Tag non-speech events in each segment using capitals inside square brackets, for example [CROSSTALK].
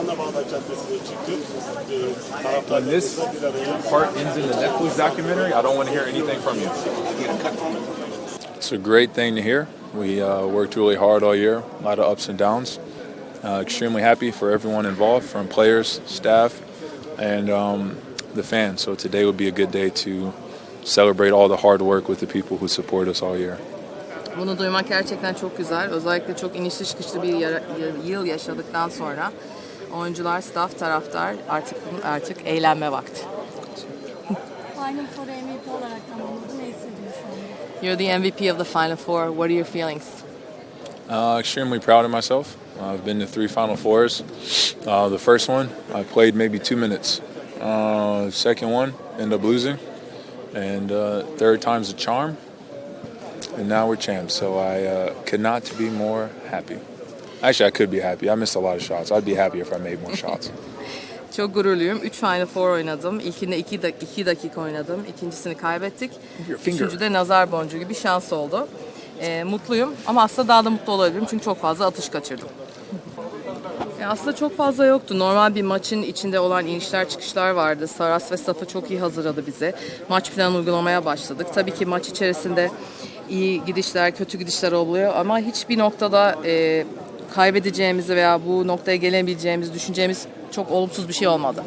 anda Bağdat Caddesi'ne çıktık. Ee, When this bir araya part ends in the Netflix documentary, I don't want to hear anything from you. It's a great thing to hear. We uh, worked really hard all year, a lot of ups and downs. Uh, extremely happy for everyone involved, from players, staff, and um, the fans. So today would be a good day to celebrate all the hard work with the people who support us all year. Bunu duymak gerçekten çok güzel. Özellikle çok inişli çıkışlı bir yıl yaşadıktan sonra oyuncular, staff, taraftar artık artık eğlenme vakti. Final Four MVP olarak tamamladı. Ne hissediyor? You're the MVP of the Final Four. What are your feelings? Uh, extremely proud of myself. I've been to three Final Fours. Uh, the first one, I played maybe two minutes. Uh, second one, ended up losing. And uh, third time's a charm. And now we're champs. So I uh, could not be more happy. Actually, I could be happy. I missed a lot of shots. I'd be happier if I made more shots. [LAUGHS] Çok gururluyum. 3 Final Four oynadım. İlkinde 2 dak- iki dakika oynadım. İkincisini kaybettik. your finger. Üçüncü de nazar boncuğu gibi şans oldu. Ee, mutluyum ama aslında daha da mutlu olabilirim çünkü çok fazla atış kaçırdım. E, aslında çok fazla yoktu. Normal bir maçın içinde olan inişler çıkışlar vardı. Saras ve Safa çok iyi hazırladı bizi. Maç planı uygulamaya başladık. Tabii ki maç içerisinde iyi gidişler, kötü gidişler oluyor ama hiçbir noktada e, kaybedeceğimizi veya bu noktaya gelebileceğimizi düşüneceğimiz çok olumsuz bir şey olmadı.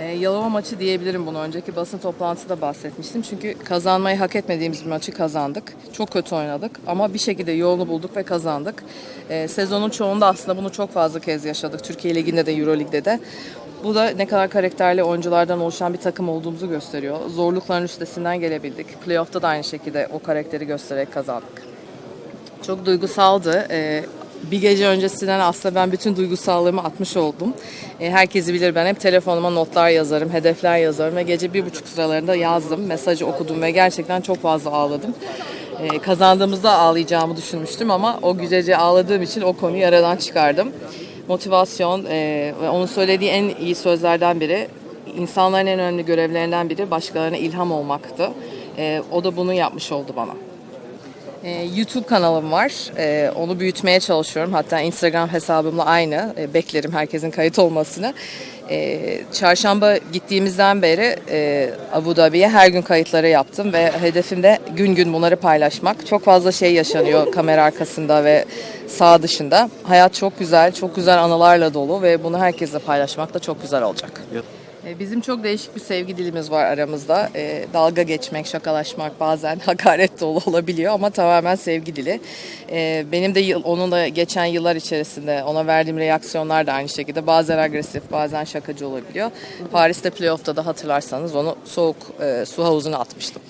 E, Yalova maçı diyebilirim bunu. Önceki basın toplantısında bahsetmiştim. Çünkü kazanmayı hak etmediğimiz bir maçı kazandık. Çok kötü oynadık ama bir şekilde yolunu bulduk ve kazandık. E, sezonun çoğunda aslında bunu çok fazla kez yaşadık. Türkiye Ligi'nde de Euro Lig'de de. Bu da ne kadar karakterli oyunculardan oluşan bir takım olduğumuzu gösteriyor. Zorlukların üstesinden gelebildik. Playoff'ta da aynı şekilde o karakteri göstererek kazandık. Çok duygusaldı. Ee, bir gece öncesinden aslında ben bütün duygusallığımı atmış oldum. Ee, herkesi bilir ben hep telefonuma notlar yazarım, hedefler yazarım ve gece bir buçuk sıralarında yazdım. Mesajı okudum ve gerçekten çok fazla ağladım. Ee, kazandığımızda ağlayacağımı düşünmüştüm ama o gecece ağladığım için o konuyu aradan çıkardım. Motivasyon e, ve onun söylediği en iyi sözlerden biri insanların en önemli görevlerinden biri başkalarına ilham olmaktı. Ee, o da bunu yapmış oldu bana. Ee, YouTube kanalım var. Ee, onu büyütmeye çalışıyorum. Hatta Instagram hesabımla aynı. Ee, beklerim herkesin kayıt olmasını. Çarşamba gittiğimizden beri e, Abu Dhabi'ye her gün kayıtları yaptım ve hedefim de gün gün bunları paylaşmak. Çok fazla şey yaşanıyor kamera arkasında ve sağ dışında. Hayat çok güzel, çok güzel anılarla dolu ve bunu herkesle paylaşmak da çok güzel olacak. E, Bizim çok değişik bir sevgi dilimiz var aramızda. E, dalga geçmek, şakalaşmak bazen [LAUGHS] hakaret dolu olabiliyor ama tamamen sevgi dili. E, benim de yıl, onun da geçen yıllar içerisinde ona verdiğim reaksiyonlar da aynı şekilde bazen agresif, bazen şakacı olabiliyor. Paris'te playoff'ta da hatırlarsanız onu soğuk e, su havuzuna atmıştım.